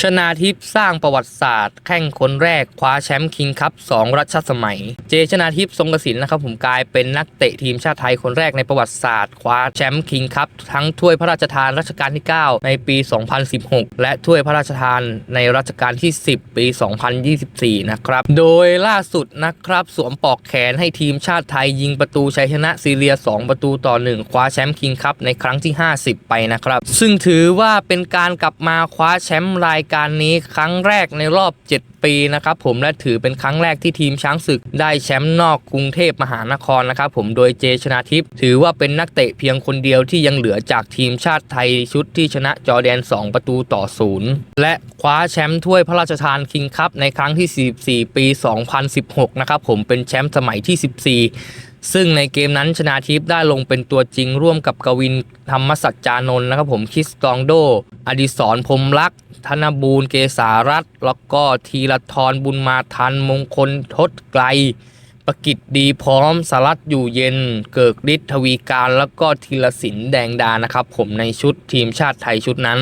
ชนาทิพย์สร้างประวัติศาสตร์แข่งคนแรกคว้าแชมป์คิงคัพ2รัชสมัย เจชนาทิพย์ทรงกสินนะครับผมกลายเป็นนักเตะทีมชาติไทยคนแรกในประวัติศาสตร์คว้าแชมป์คิงคัพทั้งถ้วยพระราชทานรัชกาลที่ 9 ในปี 2016 และถ้วยพระราชทานในรัชกาลที่ 10 ปี 2024 นะครับ โดยล่าสุดนะครับสวมปลอกแขนให้ทีมชาติไทยยิงประตูชัยชนะซีเรีย 2 ประตูต่อ 1 คว้าแชมป์คิงคัพในครั้งที่ 50 ไปนะครับ ซึ่งถือว่าเป็นการกลับมาคว้าแชมป์รายการนี้ครั้งแรกในรอบ 7 ปีนะครับผมและถือเป็นครั้งแรกที่ทีมช้างศึกได้แชมป์นอกกรุงเทพมหานครนะครับผมโดยเจชนาทิพย์ถือว่าเป็นนักเตะเพียงคนเดียวที่ยังเหลือจากทีมชาติไทยชุดที่ชนะจอร์แดน 2 ประตูต่อศูนย์และคว้าแชมป์ถ้วยพระราชทานคิงคัพในครั้งที่ 44 ปี 2016 นะครับผมเป็นแชมป์สมัยที่ 14ซึ่งในเกมนั้นชนาทิพย์ได้ลงเป็นตัวจริงร่วมกับกวินธรรมสัจจานนท์นะครับผมคริสกองโด อดิศรพรมรักษ์ธนบูรณ์เกษารัตแล้วก็ทีลทรบุญมาทันมงคลทศไกล ประกิจดีพร้อมสลัดอยู่เย็น เกิกฤทธิ์ทวีการแล้วก็ธีรศิลป์แดงดานะครับ ผมในชุดทีมชาติไทยชุดนั้น